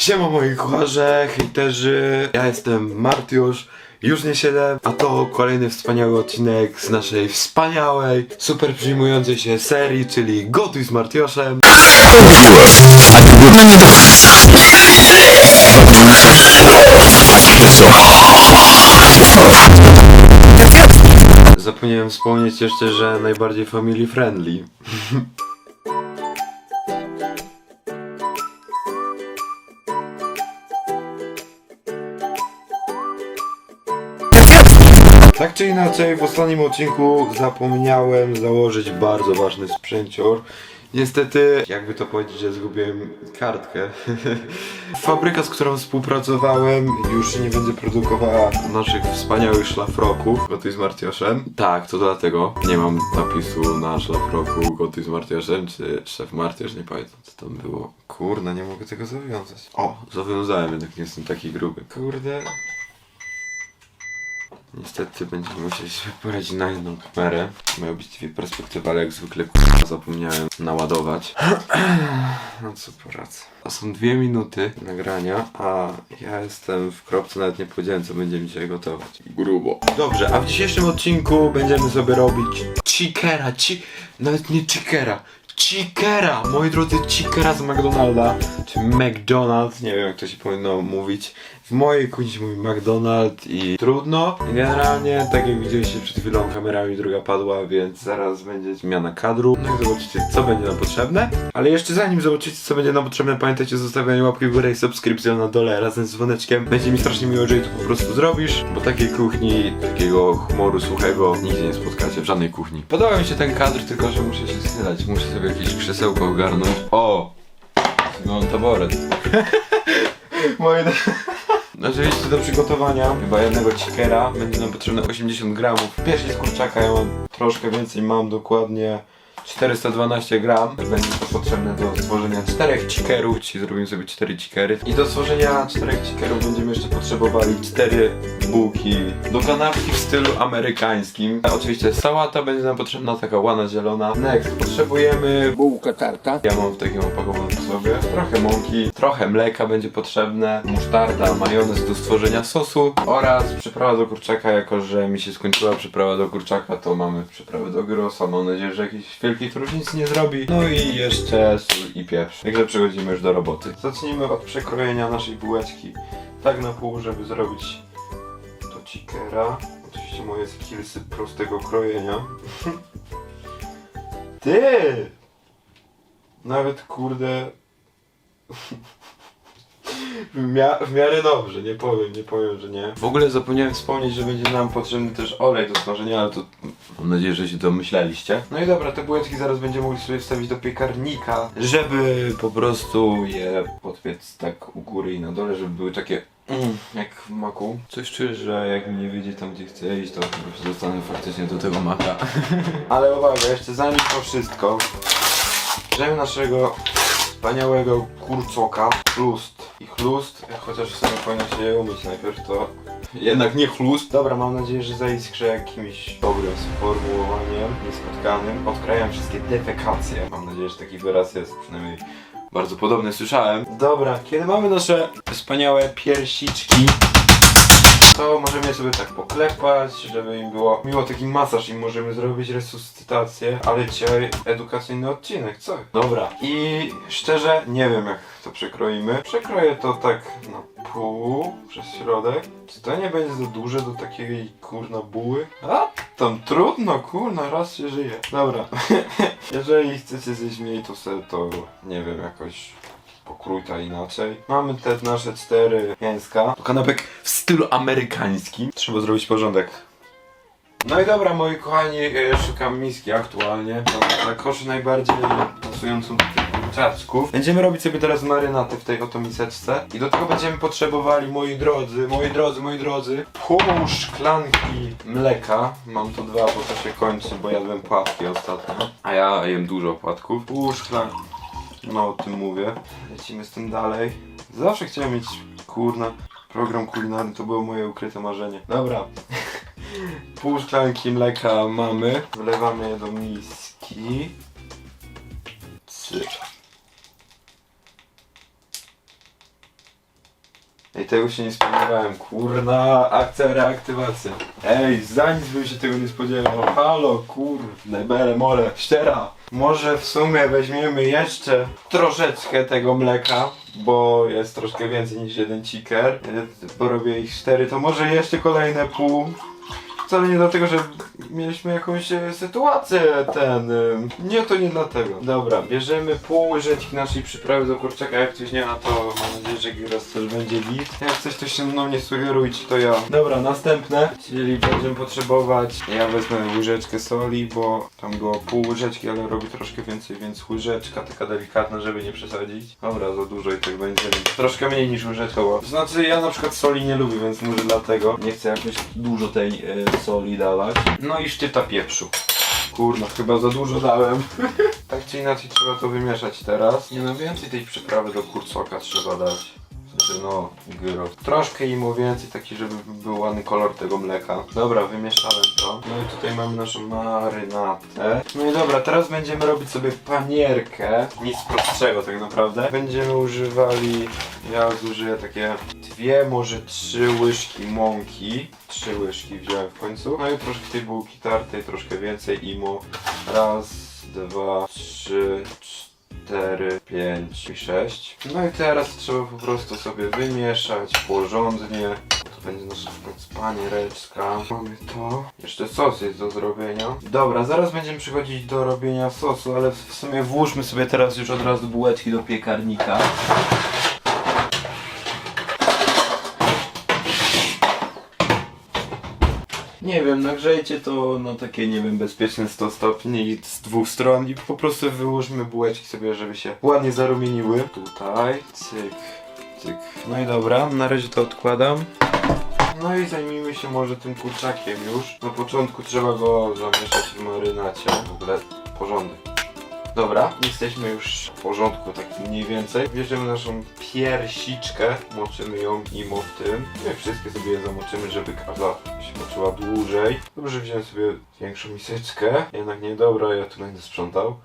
Siema moi kucharze, hejterzy, ja jestem Martiusz, już nie siedzę, a to kolejny wspaniały odcinek z naszej wspaniałej, super przyjmującej się serii, czyli Gotuj z Martioszem. Zapomniałem wspomnieć jeszcze, że najbardziej family friendly. Tak czy inaczej, w ostatnim odcinku zapomniałem założyć bardzo ważny sprzęcior. Niestety, jakby to powiedzieć, że zgubiłem kartkę. Fabryka, z którą współpracowałem, już nie będzie produkowała naszych wspaniałych szlafroków Gotuj z Martioszem. Tak, to dlatego nie mam napisu na szlafroku Gotuj z Martioszem, czy szef Martiosz, nie pamiętam co tam było. Kurde, nie mogę tego zawiązać. O, zawiązałem, jednak nie jestem taki gruby. Kurde, Niestety będziemy musieli sobie poradzić na jedną kamerę. Miały być dwie perspektywy, ale jak zwykle k***a, zapomniałem naładować. No co poradzę. To są dwie minuty nagrania, a ja jestem w kropce, nawet nie powiedziałem co będziemy dzisiaj gotować. Grubo. Dobrze, a w dzisiejszym odcinku będziemy sobie robić chickera, ci... nawet nie chickera. Chickera! Moi drodzy, chickera z McDonalda, czy McDonald's, nie wiem jak to się powinno mówić. W mojej się mówi McDonald i trudno. Generalnie, tak jak widzieliście przed chwilą, kamera mi druga padła, więc zaraz będzie zmiana kadru. No i zobaczycie, co będzie nam potrzebne. Ale jeszcze zanim zobaczycie, co będzie nam potrzebne, pamiętajcie o zostawianiu łapki w górę i subskrypcją na dole razem z dzwoneczkiem. Będzie mi strasznie miło, jeżeli to po prostu zrobisz, bo takiej kuchni, takiego humoru suchego nigdzie nie spotkacie w żadnej kuchni. Podoba mi się ten kadr, tylko że muszę się schylać. Muszę sobie jakieś krzesełko ogarnąć. O! Mam taboret. Moje... Oczywiście do przygotowania chyba jednego chickera będzie nam potrzebne 80 gramów. Piersi z kurczaka ja mam troszkę więcej, mam dokładnie 412 gram. Będzie to potrzebne do stworzenia czterech chickerów, czyli zrobimy sobie 4 chickery. I do stworzenia czterech chickerów będziemy jeszcze potrzebowali 4 bułki do kanapki w stylu amerykańskim. A Oczywiście sałata będzie nam potrzebna, taka łana zielona. Next potrzebujemy bułka tarta, ja mam w takim opakowanym sobie. Trochę mąki, trochę mleka będzie potrzebne, musztarda, majonez do stworzenia sosu oraz przyprawa do kurczaka, jako że mi się skończyła przyprawa do kurczaka, to mamy przyprawę do gyrosa. Mam nadzieję, że jakiejś wielkiej różnicy nie zrobi. No i jeszcze sól i pieprz. Także przechodzimy już do roboty. Zacznijmy od przekrojenia naszej bułeczki tak na pół, żeby zrobić to chickera. Oczywiście moje skillsy prostego krojenia. Ty! Nawet kurde. W, mia- w miarę dobrze, nie powiem, nie powiem, że nie. W ogóle zapomniałem wspomnieć, że będzie nam potrzebny też olej do smażenia, ale to mam nadzieję, że się domyśleliście. No i dobra, te bułeczki zaraz będziemy mogli sobie wstawić do piekarnika, żeby po prostu je podpiec tak u góry i na dole, żeby były takie mm, jak w maku. Coś czuję, że jak nie wyjdzie tam, gdzie chcę iść, to chyba się dostanę faktycznie do tego maka. ale uwaga, jeszcze zanim to wszystko, bierzemy naszego wspaniałego kurcoka, chlust i chlust, chociaż w sumie powinno się je umyć najpierw, to jednak nie chlust. Dobra, mam nadzieję, że zaiskrze jakimś dobrym sformułowaniem, niespotkanym. Odkrajam wszystkie defekacje. Mam nadzieję, że taki wyraz jest, przynajmniej bardzo podobny słyszałem. Dobra, kiedy mamy nasze wspaniałe piersiczki, to możemy je sobie tak poklepać, żeby im było miło taki masaż i możemy zrobić resuscytację, ale dzisiaj edukacyjny odcinek, co? Dobra, i szczerze nie wiem jak to przekroimy. Przekroję to tak na pół przez środek. Czy to nie będzie za duże do takiej kurna buły? A tam trudno, kurna, raz się żyje. Dobra, jeżeli chcecie zjeść mniej, to sobie to nie wiem, jakoś pokrójta inaczej. Mamy te nasze cztery mięska. Kanapek w stylu amerykańskim. Trzeba zrobić porządek. No i dobra, moi kochani, e, szukam miski aktualnie. Na koszy najbardziej pasującą do Będziemy robić sobie teraz marynaty w tej oto miseczce. I do tego będziemy potrzebowali, moi drodzy, moi drodzy, moi drodzy, pół szklanki mleka. Mam tu dwa, bo to się kończy, bo jadłem płatki ostatnio. A ja jem dużo płatków. Pół szklanki. No o tym mówię. Lecimy z tym dalej. Zawsze chciałem mieć kurna program kulinarny, to było moje ukryte marzenie. Dobra. Pół szklanki mleka mamy. Wlewamy je do miski. Cyk. Ej, tego się nie spodziewałem. Kurna, akcja, reaktywacja. Ej, za nic bym się tego nie spodziewał. Halo, kurde, bele, mole, ściera. Może w sumie weźmiemy jeszcze troszeczkę tego mleka, bo jest troszkę więcej niż jeden ciker. E, Bo robię ich cztery, to może jeszcze kolejne pół. Wcale nie dlatego, że mieliśmy jakąś e, sytuację, ten... e, Nie, to nie dlatego. Dobra, bierzemy pół łyżeczki naszej przyprawy do kurczaka, jak coś nie ma, to mam nadzieję, że gyros też będzie git. Jak coś, to się mną nie sugerujcie, to ja. Dobra, następne, czyli będziemy potrzebować... Ja wezmę łyżeczkę soli, bo tam było pół łyżeczki, ale robi troszkę więcej, więc łyżeczka taka delikatna, żeby nie przesadzić. Dobra, za dużo i tak będzie. Troszkę mniej niż łyżeczka, bo... Znaczy, ja na przykład soli nie lubię, więc może dlatego nie chcę jakoś dużo tej e, soli dawać. No i szczypta pieprzu. Kurna, chyba za dużo dałem. tak czy inaczej trzeba to wymieszać teraz. Nie no, więcej tej przyprawy do kurcoka trzeba dać. No, gyros. Troszkę o więcej, taki, żeby był ładny kolor tego mleka. Dobra, wymieszałem to. No i tutaj mamy naszą marynatę. No i dobra, teraz będziemy robić sobie panierkę. Nic prostszego tak naprawdę. Będziemy używali, ja zużyję takie dwie, może trzy łyżki mąki. Trzy łyżki wziąłem w końcu. No i troszkę tej bułki tartej, troszkę więcej imo. Raz, dwa, trzy, cztery, pięć i sześć. No i teraz trzeba po prostu sobie wymieszać porządnie. To będzie nasza w. Mamy to. Jeszcze sos jest do zrobienia. Dobra, zaraz będziemy przychodzić do robienia sosu, ale w sumie włóżmy sobie teraz już od razu bułeczki do piekarnika. Nie wiem, nagrzejcie to na takie, nie wiem, bezpieczne 100 stopni z dwóch stron i po prostu wyłóżmy bułeczki sobie, żeby się ładnie zarumieniły. Tutaj, cyk, cyk. No i dobra, na razie to odkładam. No i zajmijmy się może tym kurczakiem już. Na początku trzeba go zamieszać w marynacie. W ogóle porządek. Dobra, jesteśmy już w porządku tak mniej więcej. Bierzemy naszą piersiczkę, moczymy ją imo w tym. I wszystkie sobie zamoczymy, żeby każda się moczyła dłużej. Dobrze, wziąłem sobie większą miseczkę. Jednak nie, dobra, ja tu będę sprzątał.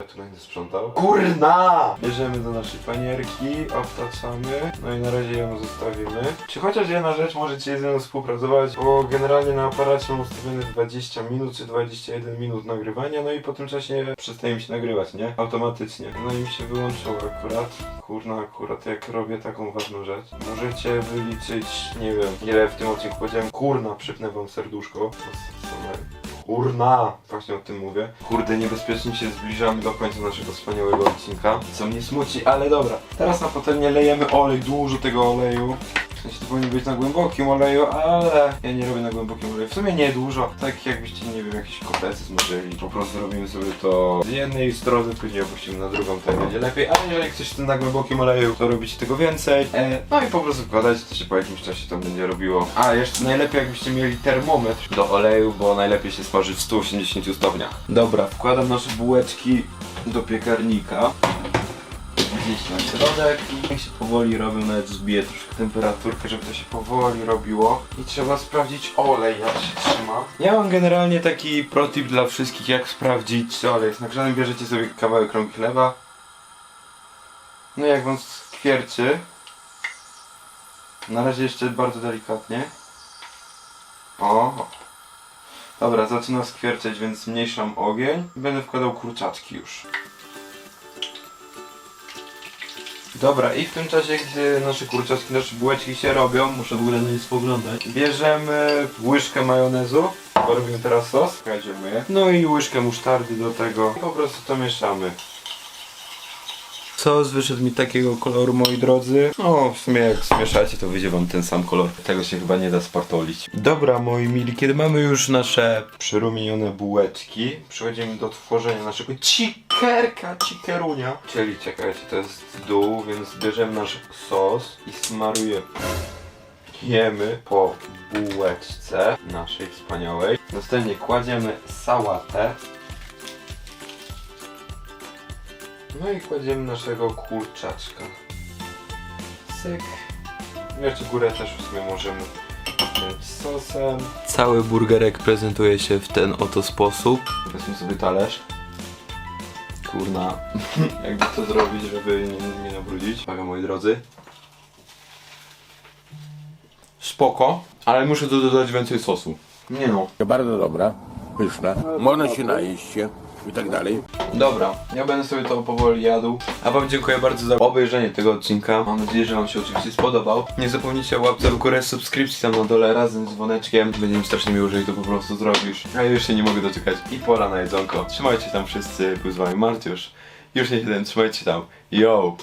Ja tu będę sprzątał. Kurna! Bierzemy do naszej panierki, obtaczamy, no i na razie ją zostawimy. Czy chociaż jedna rzecz możecie ze mną współpracować, bo generalnie na aparacie mam ustawione 20 minut czy 21 minut nagrywania, no i po tym czasie przestaje mi się nagrywać, nie? Automatycznie. No i mi się wyłączyło akurat. Kurna, akurat jak robię taką ważną rzecz. Możecie wyliczyć, nie wiem, ile w tym odcinku powiedziałem. Kurna, przypnę wam serduszko. Kurna! Właśnie o tym mówię. Kurde, niebezpiecznie się zbliżamy do końca naszego wspaniałego odcinka. Co mnie smuci, ale dobra. Teraz na patelnię lejemy olej, dużo tego oleju. W sensie to powinien być na głębokim oleju, ale ja nie robię na głębokim oleju. W sumie nie dużo. Tak jakbyście, nie wiem, jakiś kopecy zmożyli. Po prostu robimy sobie to z jednej strony, później opuścimy na drugą, tak będzie lepiej. Ale jeżeli to na głębokim oleju, to robicie tego więcej. E, no i po prostu wkładajcie, to się po jakimś czasie to będzie robiło. A, jeszcze najlepiej jakbyście mieli termometr do oleju, bo najlepiej się smaży w 180 stopniach. Dobra, wkładam nasze bułeczki do piekarnika gdzieś na środek i niech się powoli robią, nawet zbiję troszkę temperaturkę, żeby to się powoli robiło. I trzeba sprawdzić olej jak się trzyma. Ja mam generalnie taki protip dla wszystkich jak sprawdzić czy olej. Jest nagrzany, bierzecie sobie kawałek krąg chleba. No jak wam skwierczy na razie jeszcze bardzo delikatnie. O. Dobra, zaczyna skwierczeć, więc zmniejszam ogień. Będę wkładał kurczaczki już. Dobra, i w tym czasie, gdy nasze kurczaczki, nasze bułeczki się robią, muszę w ogóle na nie spoglądać. Bierzemy łyżkę majonezu, bo robimy teraz sos, kładziemy je. No i łyżkę musztardy do tego. I po prostu to mieszamy. Sos wyszedł mi takiego koloru, moi drodzy. No, w sumie jak zmieszacie, to wyjdzie wam ten sam kolor. Tego się chyba nie da spartolić. Dobra, moi mili, kiedy mamy już nasze przyrumienione bułeczki, przechodzimy do tworzenia naszego cikerka, cikerunia. Czyli czekajcie, to jest dół, więc bierzemy nasz sos i smarujemy. Jemy po bułeczce naszej wspaniałej. Następnie kładziemy sałatę. No i kładziemy naszego kurczaczka. Syk. Jeszcze górę też w sumie możemy wziąć sosem. Cały burgerek prezentuje się w ten oto sposób. Weźmy sobie talerz kurna, jakby to zrobić, żeby nie, nie nabrudzić. Uwaga moi drodzy. Spoko, ale muszę tu dodać więcej sosu. Nie no. Bardzo dobra, pyszna, można się najeść się i tak dalej. Dobra, ja będę sobie to powoli jadł. A wam dziękuję bardzo za obejrzenie tego odcinka. Mam nadzieję, że wam się oczywiście spodobał. Nie zapomnijcie o łapce w górę, subskrypcji tam na dole razem z dzwoneczkiem. Będzie mi strasznie miło, jeżeli to po prostu zrobisz. A ja już się nie mogę doczekać. I pora na jedzonko. Trzymajcie tam wszyscy, był z wami Martiusz. Już nie jeden, trzymajcie się tam. Yo!